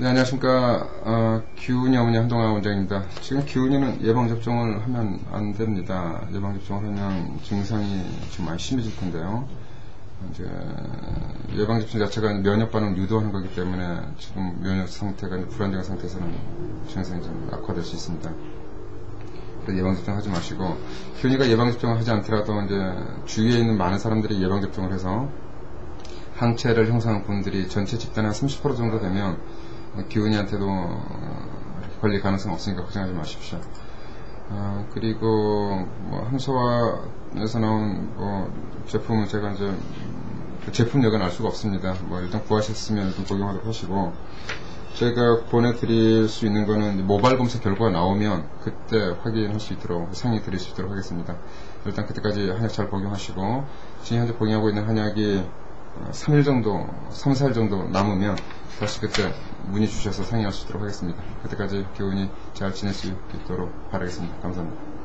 네, 안녕하십니까. 어, 기훈이 어머니 한동안 원장입니다. 지금 기훈이는 예방접종을 하면 안 됩니다. 예방접종을 하면 증상이 좀 많이 심해질 텐데요. 이제 예방접종 자체가 면역 반응을 유도하는 거기 때문에 지금 면역 상태가 불안정한 상태에서는 증상이 좀 악화될 수 있습니다. 예방접종 하지 마시고, 기훈이가 예방접종을 하지 않더라도 이제 주위에 있는 많은 사람들이 예방접종을 해서 항체를 형성한 분들이 전체 집단의 한 30% 정도 되면 기훈이한테도 어, 걸릴 가능성 없으니까 걱정하지 마십시오. 어, 그리고 뭐 함소화에서 나온 뭐 제품은 제가 이제 그 제품 여건 알 수가 없습니다. 뭐 일단 구하셨으면 일단 복용하도록 하시고 제가 보내드릴 수 있는 거는 모바일 검사 결과가 나오면 그때 확인할 수 있도록 상의 드릴 수 있도록 하겠습니다. 일단 그때까지 한약 잘 복용하시고 지금 현재 복용하고 있는 한약이 어, 3일 정도, 3, 4일 정도 남으면 다시 그때 문의 주셔서 있도록 하겠습니다. 그때까지 교훈이 잘 지낼 수 있도록 바라겠습니다. 감사합니다.